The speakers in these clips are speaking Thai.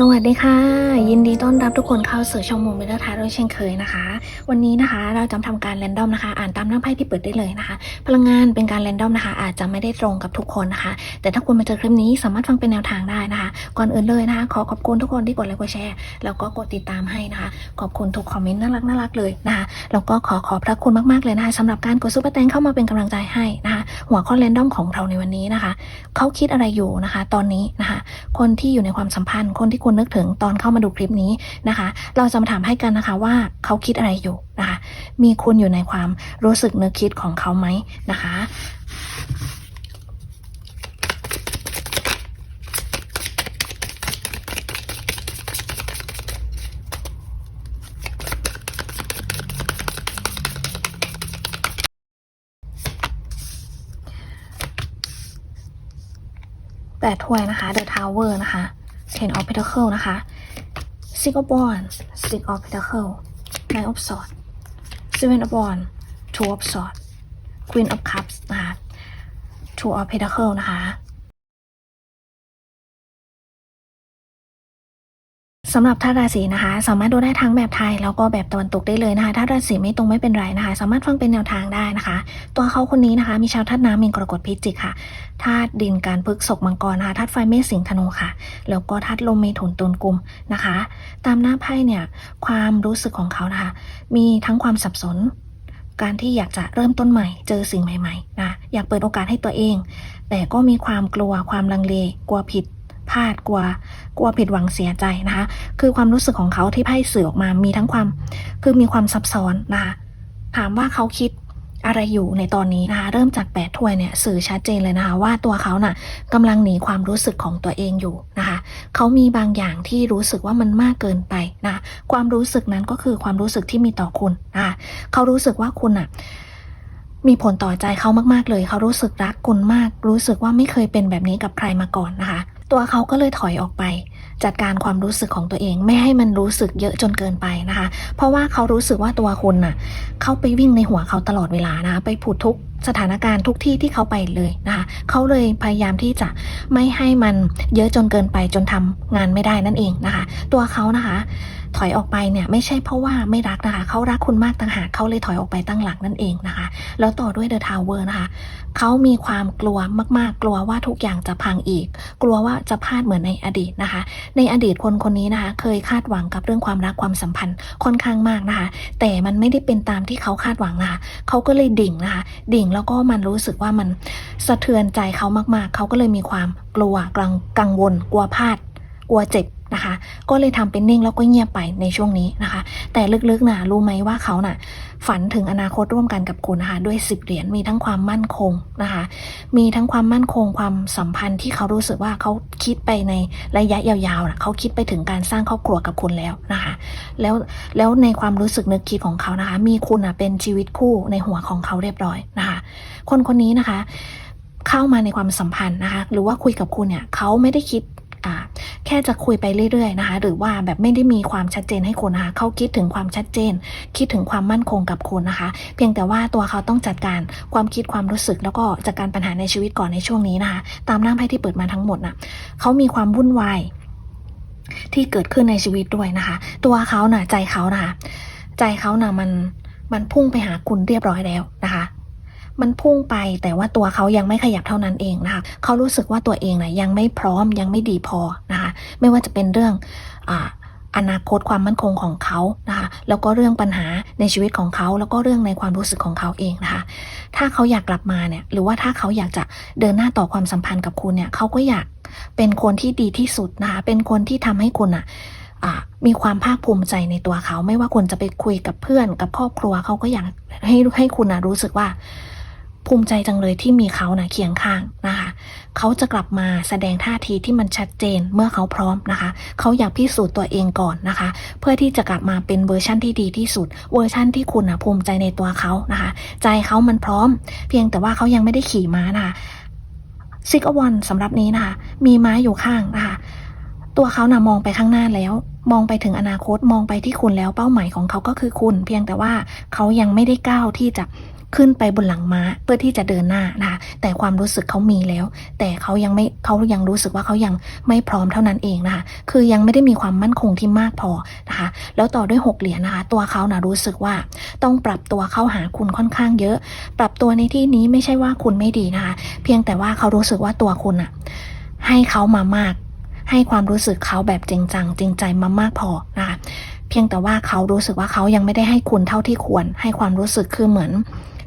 สวัสดีค่ะ ยินดีต้อนรับทุกคนเข้าสู่ช่องมูมิเตอร์ทาโร่เช่นเคยนะคะ วันนี้นะคะเราจะทำการแรนดอมนะคะ อ่านตามหน้าไพ่ที่เปิดได้เลยนะคะ พลังงานเป็นการแรนดอมนะคะ อาจจะไม่ได้ตรงกับทุกคนนะคะ แต่ถ้าคุณมาเจอคลิปนี้สามารถฟังเป็นแนวทางได้นะคะ ก่อนอื่นเลยนะคะ ขอขอบคุณทุกคนที่กดไลค์กดแชร์แล้วก็กดติดตามให้นะคะ ขอบคุณทุกคอมเมนต์น่ารักน่ารักเลยนะคะแล้วก็ขอขอบพระคุณมากๆเลยนะคะสำหรับการกดซุปเปอร์แตงเข้ามาเป็นกำลังใจให้นะคะ หัวข้อเรนดอมของเราในวันนี้นะคะ เขาคิดอะไรอยู่นะคะ ตอนนี้นะคะ คนที่อยู่ในความสัมพันธ์ คนที่คุณนึกถึงตอนเข้ามาดูคลิปนี้นะคะ เราจะมาถามให้กันนะคะว่าเขาคิดอะไรอยู่นะคะ มีคุณอยู่ในความรู้สึกนึกคิดของเขาไหมนะคะ 8ถ้วยนะคะ The Tower นะคะ Ten of Pentacles นะคะ Six of Wands Six of Pentacles Nine of Swords Seven of Wands Two of Swords Queen of Cups นะคะ Two of Pentacles นะคะ สำหรับธาตุราศีนะคะ สามารถดูได้ทั้งแบบไทยแล้วก็แบบตะวันตกได้เลยนะคะถ้าราศีไม่ตรงไม่เป็นไรนะคะ สามารถฟังเป็นแนวทางได้นะคะ ตัวเขาคนนี้นะคะ มีชาวธาตุน้ำมีกรกฎพิจิกค่ะธาตุดินการพฤกษกมังกรนะคะธาตุไฟเมษสิงห์ธนูค่ะ แล้วก็ธาตุลมเมถุนตุลกุมนะคะ ตามหน้าไพ่เนี่ยความรู้สึกของเขานะคะ มีทั้งความสับสน การที่อยากจะเริ่มต้นใหม่ เจอสิ่งใหม่ๆนะอยากเปิดโอกาสให้ตัวเอง แต่ก็มีความกลัวความลังเล กลัวผิดพลาดกลัว กลัวผิดหวังเสียใจนะคะ คือความรู้สึกของเขาที่ไพ่สื่อออกมามีทั้งความ คือมีความซับซ้อนนะคะถามว่าเขาคิดอะไรอยู่ในตอนนี้นะคะเริ่มจากแปดถ้วยเนี่ยสื่อชัดเจนเลยนะคะ ว่าตัวเขาน่ะกำลังหนีความรู้สึกของตัวเองอยู่นะคะเขามีบางอย่างที่รู้สึกว่ามันมากเกินไปนะความรู้สึกนั้นก็คือความรู้สึกที่มีต่อคุณนะคะเขารู้สึกว่าคุณน่ะมีผลต่อใจเขามากๆเลย เขารู้สึกรักคุณมาก รู้สึกว่าไม่เคยเป็นแบบนี้กับใครมาก่อนนะคะ ตัวเขาก็เลยถอยออกไป จัดการความรู้สึกของตัวเอง ไม่ให้มันรู้สึกเยอะจนเกินไปนะคะ เพราะว่าเขารู้สึกว่าตัวคุณน่ะเข้าไปวิ่งในหัวเขาตลอดเวลานะคะไปผุดทุกสถานการณ์ทุกที่ที่เขาไปเลยนะคะเขาเลยพยายามที่จะไม่ให้มันเยอะจนเกินไปจนทำงานไม่ได้นั่นเองนะคะ ตัวเขานะคะ ถอยออกไปเนี่ยไม่ใช่เพราะว่าไม่รักนะคะเขารักคุณมากต่างหากเขาเลยถอยออกไปตั้งหลักนั่นเองนะคะ แล้วต่อด้วยเดอะทาวเวอร์นะคะ เขามีความกลัวมากๆ กลัวว่าทุกอย่างจะพังอีก กลัวว่าจะพลาดเหมือนในอดีตนะคะ ในอดีตคนคนนี้นะคะ เคยคาดหวังกับเรื่องความรักความสัมพันธ์ค่อนข้างมากนะคะ แต่มันไม่ได้เป็นตามที่เขาคาดหวังนะคะเขาก็เลยดิ่งนะคะ ดิ่งแล้วก็มันรู้สึกว่ามันสะเทือนใจเขามากๆ เขาก็เลยมีความกลัวกังกังวล กลัวพลาด กลัวเจ็บ นะคะ ก็เลยทำเป็นนิ่งแล้วก็เงียบไปในช่วงนี้นะคะ แต่ลึกๆนะรู้ไหมว่าเขาน่ะ ฝันถึงอนาคตร่วมกันกับคุณนะคะด้วยสิบเหรียญมีทั้งความมั่นคงนะคะ มีทั้งความมั่นคงความสัมพันธ์ที่เขารู้สึกว่าเขาคิดไปในระยะยาวๆนะเขาคิดไปถึงการสร้างครอบครัวกับคุณแล้วนะคะ แล้วแล้วในความรู้สึกนึกคิดของเขานะคะ มีคุณอะเป็นชีวิตคู่ในหัวของเขาเรียบร้อยนะคะ คนคนนี้นะคะ เข้ามาในความสัมพันธ์นะคะ หรือว่าคุยกับคุณเนี่ยเขาไม่ได้คิด แค่จะคุยไปเรื่อยๆนะคะ หรือว่าแบบไม่ได้มีความชัดเจนให้คุณนะคะเขาคิดถึงความชัดเจน คิดถึงความมั่นคงกับคุณนะคะ เพียงแต่ว่าตัวเขาต้องจัดการความคิดความรู้สึก แล้วก็จัดการปัญหาในชีวิตก่อนในช่วงนี้นะคะ ตามหน้าไพ่ที่เปิดมาทั้งหมดน่ะเขามีความวุ่นวายที่เกิดขึ้นในชีวิตด้วยนะคะ ตัวเขาน่ะใจเขานะคะใจเขาน่ะมันมันพุ่งไปหาคุณเรียบร้อยแล้วนะคะ มันพุ่งไปแต่ว่าตัวเขายังไม่ขยับเท่านั้นเองนะคะเขารู้สึกว่าตัวเองนะยังไม่พร้อมยังไม่ดีพอนะคะไม่ว่าจะเป็นเรื่องออนาคตความมั่นคงของเขานะคะแล้วก็เรื่องปัญหาในชีวิตของเขาแล้วก็เรื่องในความรู้สึกของเขาเองนะคะถ้าเขาอยากกลับมาเนี่ยหรือว่าถ้าเขาอยากจะเดินหน้าต่อความสัมพันธ์กับคุณเนี่ยเขาก็อยากเป็นคนที่ดีที่สุดนะคะเป็นคนที่ทำให้คุณอะมีความภาคภูมิใจในตัวเขา ไม่ว่าคุณจะไปคุยกับเพื่อนกับครอบครัวเขาก็อยากให้ให้คุณนะรู้สึกว่า ภูมิใจจังเลยที่มีเขานะเคียงข้างนะคะเขาจะกลับมาแสดงท่าทีที่มันชัดเจนเมื่อเขาพร้อมนะคะ เขาอยากพิสูจน์ตัวเองก่อนนะคะ เพื่อที่จะกลับมาเป็นเวอร์ชั่นที่ดีที่สุด เวอร์ชั่นที่คุณนะภูมิใจในตัวเขานะคะ ใจเขามันพร้อม เพียงแต่ว่าเขายังไม่ได้ขี่ม้านะคะซิกอวันสำหรับนี้นะคะมีม้าอยู่ข้างนะคะตัวเขานะ่ะมองไปข้างหน้าแล้วมองไปถึงอนาคตมองไปที่คุณแล้วเป้าหมายของเขาก็คือคุณ เพียงแต่ว่าเขายังไม่ได้ก้าวที่จะ ขึ้นไปบนหลังม้าเพื่อที่จะเดินหน้านะคะแต่ความรู้สึกเขามีแล้ว แต่เขายังไม่เขายังรู้สึกว่าเขายังไม่พร้อมเท่านั้นเองนะคะคือยังไม่ได้มีความมั่นคงที่มากพอนะคะ แล้วต่อด้วยหกเหรียญนะคะ ตัวเขานะรู้สึกว่าต้องปรับตัวเข้าหาคุณค่อนข้างเยอะ ปรับตัวในที่นี้ไม่ใช่ว่าคุณไม่ดีนะคะ เพียงแต่ว่าเขารู้สึกว่าตัวคุณอะให้เขามามาก ให้ความรู้สึกเขาแบบจริงจังจริงใจมามากพอนะคะเพียงแต่ว่าเขารู้สึกว่าเขายังไม่ได้ให้คุณเท่าที่ควร ให้ความรู้สึกคือเหมือน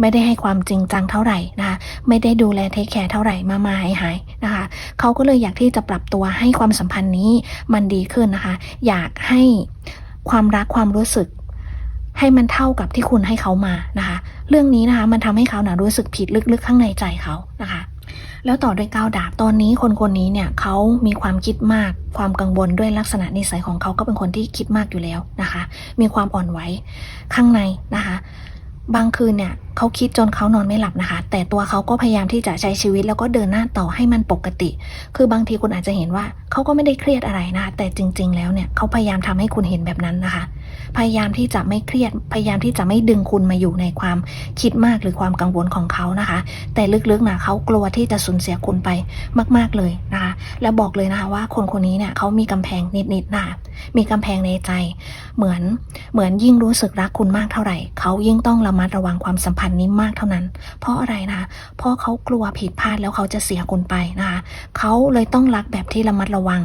ไม่ได้ให้ความจริงจังเท่าไหร่นะคะไม่ได้ดูแลเทคแคร์เท่าไหร่มามาหายหายนะคะเขาก็เลยอยากที่จะปรับตัวให้ความสัมพันธ์นี้มันดีขึ้นนะคะ อยากให้ความรักความรู้สึกให้มันเท่ากับที่คุณให้เขามานะคะ เรื่องนี้นะคะมันทำให้เขาหนะรู้สึกผิดลึกๆ ข้างในใจเขานะคะ แล้วต่อด้วยก้าวดาบตอนนี้คนคนนี้เนี่ยเขามีความคิดมาก ความกังวลด้วยลักษณะนิสัยของเขาก็เป็นคนที่คิดมากอยู่แล้วนะคะ มีความอ่อนไหวข้างในนะคะ บางคืนเนี่ยเขาคิดจนเขานอนไม่หลับนะคะ แต่ตัวเขาก็พยายามที่จะใช้ชีวิตแล้วก็เดินหน้าต่อให้มันปกติ คือบางทีคุณอาจจะเห็นว่าเขาก็ไม่ได้เครียดอะไรนะคะแต่จริง ๆ แล้วเนี่ยเขาพยายามทำให้คุณเห็นแบบนั้นนะคะ พยายามที่จะไม่เครียด พยายามที่จะไม่ดึงคุณมาอยู่ในความคิดมากหรือความกังวลของเขานะคะ แต่ลึกๆนะเขากลัวที่จะสูญเสียคุณไปมาก ๆเลยนะคะ แล้วบอกเลยนะคะว่าคนคนนี้เนี่ยเขามีกำแพงนิดๆนะคะมีกำแพงในใจ เหมือนเหมือนยิ่งรู้สึกรักคุณมากเท่าไหร่เขายิ่งต้องระมัดระวังความสัมพันธ์นี้มากเท่านั้น เพราะอะไรนะคะเพราะเขากลัวผิดพลาดแล้วเขาจะเสียคุณไปนะคะเขาเลยต้องรักแบบที่ระมัดระวัง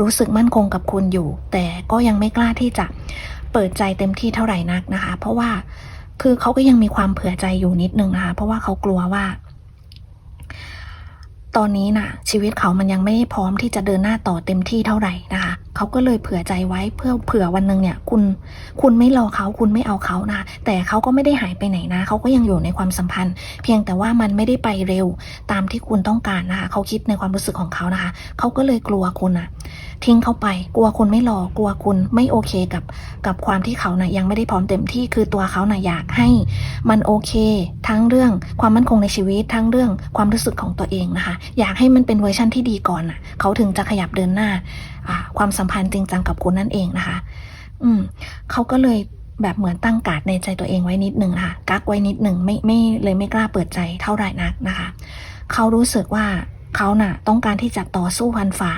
รู้สึกมั่นคงกับคุณอยู่ แต่ก็ยังไม่กล้าที่จะเปิดใจเต็มที่เท่าไหร่นักนะคะ เพราะว่าคือเขาก็ยังมีความเผื่อใจอยู่นิดนึงนะคะ เพราะว่าเขากลัวว่า ตอนนี้น่ะ ชีวิตเขามันยังไม่พร้อมที่จะเดินหน้าต่อเต็มที่เท่าไหร่นะคะ เขาก็เลยเผื่อใจไว้เพื่อเผื่อวันหนึ่งเนี่ย คุณคุณไม่รอเขาคุณไม่เอาเขานะแต่เขาก็ไม่ได้หายไปไหนนะเขาก็ยังอยู่ในความสัมพันธ์ เพียงแต่ว่ามันไม่ได้ไปเร็วตามที่คุณต้องการนะคะเขาคิดในความรู้สึกของเขานะคะเขาก็เลยกลัวคุณอะทิ้งเขาไป กลัวคุณไม่รอกลัวคุณไม่โอเคกับกับความที่เขานะ่ะยังไม่ได้พร้อมเต็มที่คือตัวเขานะ่ะอยากให้มันโอเค ทั้งเรื่องความมั่นคงในชีวิตทั้งเรื่องความรู้สึกของตัวเองนะคะ อยากให้มันเป็นเวอร์ชั่นที่ดีก่อนน่ะเขาถึงจะขยับเดินหน้าความสัมพันธ์จริงจังกับคุณนั่นเองนะคะ อืมเขาก็เลยแบบเหมือนตั้งการ์ดในใจตัวเองไว้นิดหนึ่งค่ะ กักไว้นิดหนึ่งไม่ไม่เลยไม่กล้าเปิดใจเท่าไหร่นักนะคะ เขารู้สึกว่าเขาน่ะ ต้องการที่จะต่อสู้พันฝ่า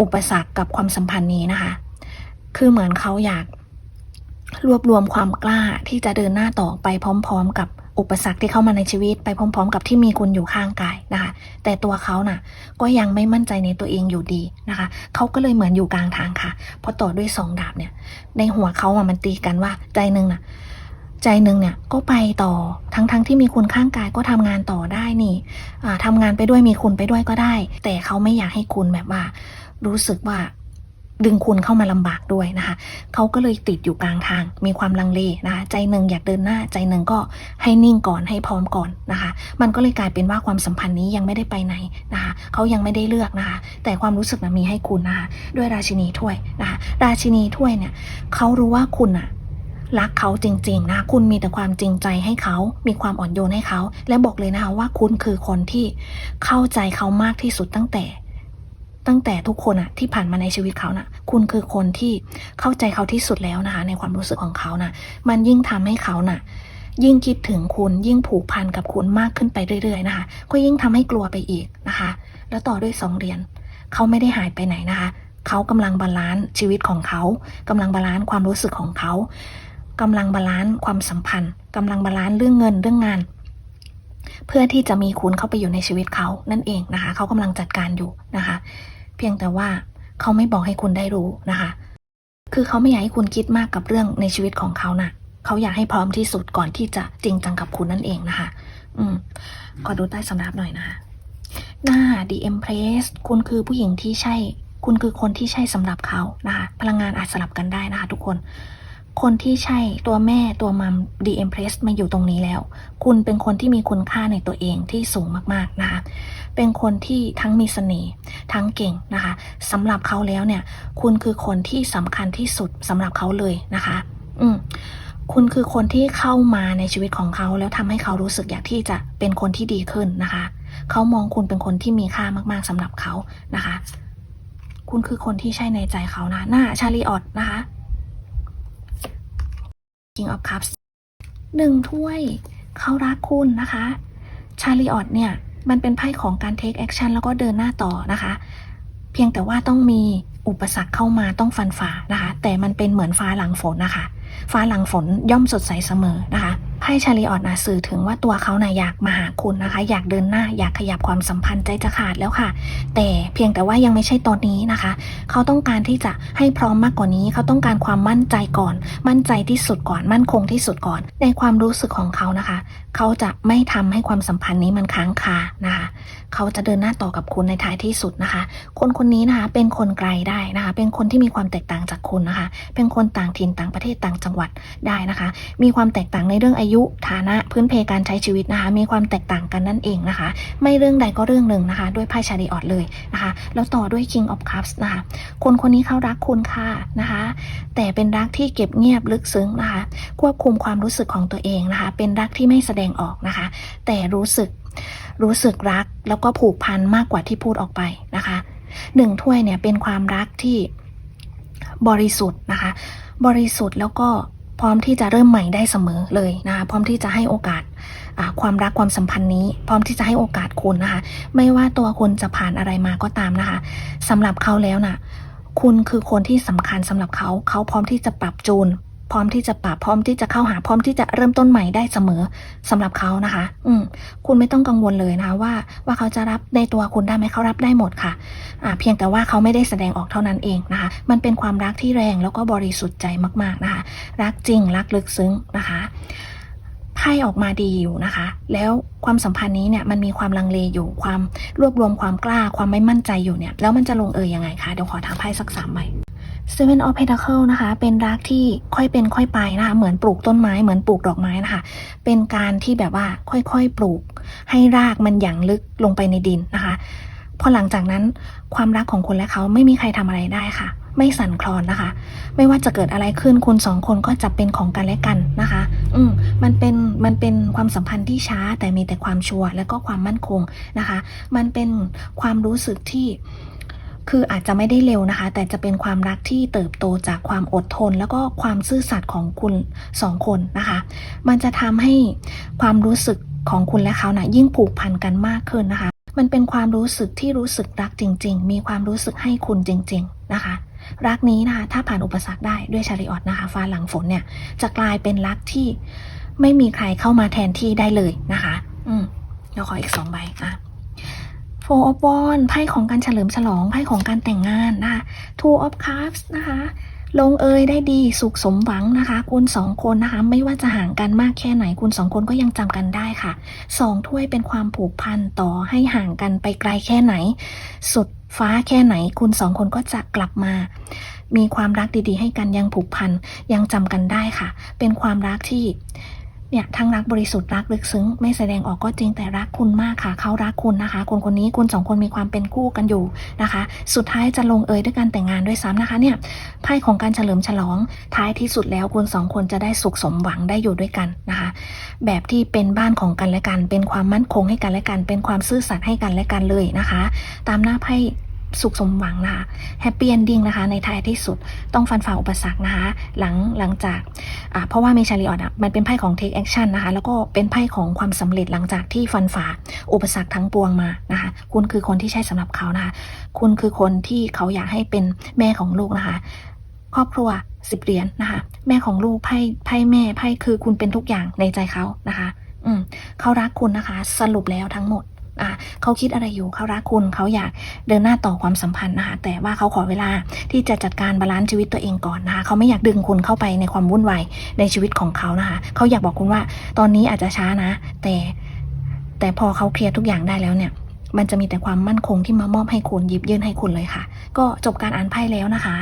อุปสรรคกับความสัมพันธ์นี้นะคะ คือเหมือนเขาอยากรวบรวมความกล้าที่จะเดินหน้าต่อไปพร้อม ๆ กับ อุปสรรคที่เข้ามาในชีวิตไปพร้อม ๆ กับที่มีคุณอยู่ข้างกายนะคะ แต่ตัวเขาน่ะก็ยังไม่มั่นใจในตัวเองอยู่ดีนะคะเขาก็เลยเหมือนอยู่กลางทางค่ะพอต่อด้วยสองดาบเนี่ย ในหัวเขาอะมันตีกันว่าใจหนึ่งน่ะใจหนึ่งเนี่ยก็ไปต่อทั้งๆทที่มีคุณข้างกายก็ทำงานต่อได้นี่อ่าทำงานไปด้วยมีคุณไปด้วยก็ได้ แต่เขาไม่อยากให้คุณแบบว่า รู้สึกว่า ดึงคุณเข้ามาลำบากด้วยนะคะ เขาก็เลยติดอยู่กลางทาง มีความลังเลนะคะ ใจหนึ่งอยากเดินหน้า ใจหนึ่งก็ให้นิ่งก่อน ให้พร้อมก่อนนะคะ มันก็เลยกลายเป็นว่าความสัมพันธ์นี้ยังไม่ได้ไปไหนนะคะ เขายังไม่ได้เลือกนะคะ แต่ความรู้สึกนะมีให้คุณนะคะ ด้วยราชินีถ้วยนะคะ ราชินีถ้วยเนี่ย เขารู้ว่าคุณอะรักเขาจริงๆนะ คุณมีแต่ความจริงใจให้เขา มีความอ่อนโยนให้เขา และบอกเลยนะคะว่าคุณคือคนที่เข้าใจเขามากที่สุดตั้งแต่ ตั้งแต่ทุกคนอะที่ผ่านมาในชีวิตเขาน่ะ คุณคือคนที่เข้าใจเขาที่สุดแล้วนะคะ ในความรู้สึกของเขาน่ะ มันยิ่งทำให้เขาน่ะ ยิ่งคิดถึงคุณยิ่งผูกพันกับคุณมากขึ้นไปเรื่อยๆนะคะ ก็ยิ่งทำให้กลัวไปอีกนะคะ แล้วต่อด้วยสองเหรียญเขาไม่ได้หายไปไหนนะคะ เขากำลังบาลานซ์ชีวิตของเขากำลังบาลานซ์ความรู้สึกของเขากำลังบาลานซ์ความสัมพันธ์กำลังบาลานซ์เรื่องเงินเรื่องงานเพื่อที่จะมีคุณเข้าไปอยู่ในชีวิตเขานั่นเองนะคะ เขากำลังจัดการอยู่นะคะ เพียงแต่ว่าเขาไม่บอกให้คุณได้รู้นะคะ คือเขาไม่อยากให้คุณคิดมากกับเรื่องในชีวิตของเขาน่ะ เขาอยากให้พร้อมที่สุดก่อนที่จะจริงจังกับคุณนั่นเองนะคะ อืมขอดูใต้สำรับหน่อยนะคะ หน้า The Empress คุณคือผู้หญิงที่ใช่ คุณคือคนที่ใช่สำหรับเขานะคะ พลังงานอาจสลับกันได้นะคะ ทุกคน คนที่ใช่ตัวแม่ตัวมัม The Empress มาอยู่ตรงนี้แล้ว คุณเป็นคนที่มีคุณค่าในตัวเองที่สูงมากๆนะคะเป็นคนที่ทั้งมีเสน่ห์ทั้งเก่งนะคะสำหรับเขาแล้วเนี่ย คุณคือคนที่สำคัญที่สุดสำหรับเขาเลยนะคะ อืมคุณคือคนที่เข้ามาในชีวิตของเขาแล้วทำให้เขารู้สึกอยากที่จะเป็นคนที่ดีขึ้นนะคะ เขามองคุณเป็นคนที่มีค่ามากๆสำหรับเขานะคะ คุณคือคนที่ใช่ในใจเขานะ หน้าชาลีออตนะคะ King of Cups หนึ่งถ้วยเขารักคุณนะคะชาลีออตเนี่ย มันเป็นไพ่ของการ take action แล้วก็เดินหน้าต่อนะคะ เพียงแต่ว่าต้องมีอุปสรรคเข้ามาต้องฟันฝ่านะคะ แต่มันเป็นเหมือนฟ้าหลังฝนนะคะ ฟ้าหลังฝนย่อมสดใสเสมอนะคะไพ่ชาลีออตนะสื่อถึงว่าตัวเขานะ่ะอยากมาหาคุณนะคะ อยากเดินหน้า อยากขยับความสัมพันธ์ใจจะขาดแล้วค่ะ แต่เพียงแต่ว่ายังไม่ใช่ตอนนี้นะคะ เขาต้องการที่จะให้พร้อมมากกว่านี้ เขาต้องการความมั่นใจก่อน มั่นใจที่สุดก่อน มั่นคงที่สุดก่อน ในความรู้สึกของเขานะคะ เขาจะไม่ทำให้ความสัมพันธ์นี้มันค้างคานะคะ เขาจะเดินหน้าต่อกับคุณในท้ายที่สุดนะคะ คนคนนี้นะคะ เป็นคนไกลได้นะคะ เป็นคนที่มีความแตกต่างจากคุณนะคะ เป็นคนต่างถิ่นต่างประเทศต่างจังหวัดได้นะคะ มีความแตกต่างในเรื่องอายุฐานะพื้นเพการใช้ชีวิตนะคะ มีความแตกต่างกันนั่นเองนะคะ ไม่เรื่องใดก็เรื่องหนึ่งนะคะ ด้วยไพ่ชาดีออดเลยนะคะ แล้วต่อด้วย King of Cups นะคะ คนคนนี้เขารักคุณค่ะนะคะ แต่เป็นรักที่เก็บเงียบลึกซึ้งนะคะ ควบคุมความรู้สึกของตัวเองนะคะ เป็นรักที่ไม่แสดงออกนะคะ แต่รู้สึกรู้สึกรักแล้วก็ผูกพันมากกว่าที่พูดออกไปนะคะหนึ่งถ้วยเนี่ยเป็นความรักที่บริสุทธิ์นะคะ บริสุทธิ์แล้วก็ พร้อมที่จะเริ่มใหม่ได้เสมอเลยนะคะพร้อมที่จะให้โอกาสความรักความสัมพันธ์นี้ พร้อมที่จะให้โอกาสคุณนะคะ ไม่ว่าตัวคุณจะผ่านอะไรมาก็ตามนะคะสำหรับเขาแล้วน่ะ คุณคือคนที่สำคัญสำหรับเขา เขาพร้อมที่จะปรับจูน พร้อมที่จะปรับพร้อมที่จะเข้าหาพร้อมที่จะเริ่มต้นใหม่ได้เสมอสำหรับเขานะคะ อืมคุณไม่ต้องกังวลเลยนะคะว่าว่าเขาจะรับในตัวคุณได้ไหมเขารับได้หมดค่ะอ่าเพียงแต่ว่าเขาไม่ได้แสดงออกเท่านั้นเองนะคะ มันเป็นความรักที่แรงแล้วก็บริสุทธิ์ใจมาก ๆนะคะ รักจริงรักลึกซึ้งนะคะไพ่ออกมาดีอยู่นะคะ แล้วความสัมพันธ์นี้เนี่ยมันมีความลังเลอยู่ความรวบรวมความกล้าความไม่มั่นใจอยู่เนี่ย แล้วมันจะลงเอยยังไงคะเดี๋ยวขอถามไพ่สักสามใบ Seven of Pentacle นะคะ เป็นรักที่ค่อยเป็นค่อยไปนะคะ เหมือนปลูกต้นไม้เหมือนปลูกดอกไม้นะคะ เป็นการที่แบบว่าค่อยๆปลูก ให้รากมันหยั่งลึกลงไปในดินนะคะ พอหลังจากนั้นความรักของคุณและเขาไม่มีใครทำอะไรได้ค่ะ ไม่สั่นคลอนนะคะ ไม่ว่าจะเกิดอะไรขึ้นคุณสองคนก็จะเป็นของกันและกันนะคะ อืมมันเป็นมันเป็นความสัมพันธ์ที่ช้าแต่มีแต่ความชัวร์และก็ความมั่นคงนะคะ มันเป็นความรู้สึกที่ คืออาจจะไม่ได้เร็วนะคะ แต่จะเป็นความรักที่เติบโตจากความอดทน แล้วก็ความซื่อสัตย์ของคุณสองคนนะคะ มันจะทำให้ความรู้สึกของคุณและเขานะ่ะยิ่งผูกพันกันมากขึ้นนะคะ มันเป็นความรู้สึกที่รู้สึกรักจริง ๆ มีความรู้สึกให้คุณจริง ๆ นะคะ รักนี้นะคะ ถ้าผ่านอุปสรรคได้ด้วยชาริออตนะคะ ฟ้าหลังฝนเนี่ย จะกลายเป็นรักที่ไม่มีใครเข้ามาแทนที่ได้เลยนะคะ อืมเดี๋ยวขออีกสองใบอะ Four of Wands ไพ่ของการเฉลิมฉลอง ไพ่ของการแต่งงานนะคะ Two of Cups นะคะ ลงเอยได้ดี สุขสมหวังนะคะ คุณสองคนนะคะ ไม่ว่าจะห่างกันมากแค่ไหน คุณสองคนก็ยังจำกันได้ค่ะสองถ้วยเป็นความผูกพันต่อให้ห่างกันไปไกลแค่ไหน สุดฟ้าแค่ไหน คุณสองคนก็จะกลับมา มีความรักดีๆ ให้กันยังผูกพัน ยังจำกันได้ค่ะ เป็นความรักที่ เนี่ยทั้งรักบริสุทธิ์รักลึกซึ้ง ไม่แสดงออกก็จริงแต่รักคุณมากค่ะเขารักคุณนะคะ คนคนนี้คุณสองคนมีความเป็นคู่กันอยู่นะคะ สุดท้ายจะลงเอยด้วยการแต่งงานด้วยซ้ำนะคะเนี่ยไพ่ของการเฉลิมฉลองท้ายที่สุดแล้วคุณสองคนจะได้สุขสมหวังได้อยู่ด้วยกันนะคะ แบบที่เป็นบ้านของกันและกัน เป็นความมั่นคงให้กันและกัน เป็นความซื่อสัตย์ให้กันและกันเลยนะคะ ตามหน้าไพ่ สุขสมหวังนะคะแฮปปี้เอนดิ้งนะคะ ในท้ายที่สุดต้องฟันฝ่าอุปสรรคนะคะ หลังหลังจากเพราะว่าเมชาริออตอะมันเป็นไพ่ของ take action นะคะ แล้วก็เป็นไพ่ของความสำเร็จหลังจากที่ฟันฝ่าอุปสรรคทั้งปวงมานะคะ คุณคือคนที่ใช่สำหรับเขานะคะ คุณคือคนที่เขาอยากให้เป็นแม่ของลูกนะคะ ครอบครัวสิบเหรียญนะคะ แม่ของลูกไพ่ไพ่แม่ไพ่คือคุณเป็นทุกอย่างในใจเขานะคะ อืมเขารักคุณนะคะ สรุปแล้วทั้งหมด อะเขาคิดอะไรอยู่เขารักคุณเขาอยากเดินหน้าต่อความสัมพันธ์นะคะแต่ว่าเขาขอเวลาที่จะจัดการบาลานซ์ชีวิตตัวเองก่อนนะคะเขาไม่อยากดึงคุณเข้าไปในความวุ่นวายในชีวิตของเขานะคะเขาอยากบอกคุณว่า ตอนนี้อาจจะช้านะ แต่แต่พอเขาเคลียร์ทุกอย่างได้แล้วเนี่ย มันจะมีแต่ความมั่นคงที่มามอบให้คุณยิบยื่นให้คุณเลยค่ะ ก็จบการอ่านไพ่แล้วนะคะ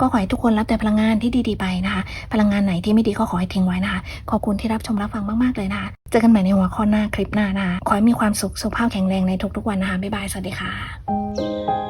ก็ขอให้ทุกคนรับแต่พลังงานที่ดีๆไปนะคะ พลังงานไหนที่ไม่ดีก็ขอให้ทิ้งไว้นะคะ ขอบคุณที่รับชมรับฟังมากๆเลยนะคะ เจอกันใหม่ในหัวข้อหน้าคลิปหน้านะคะ ขอให้มีความสุขสุขภาพแข็งแรงในทุกๆวันนะคะบ๊ายบายสวัสดีค่ะ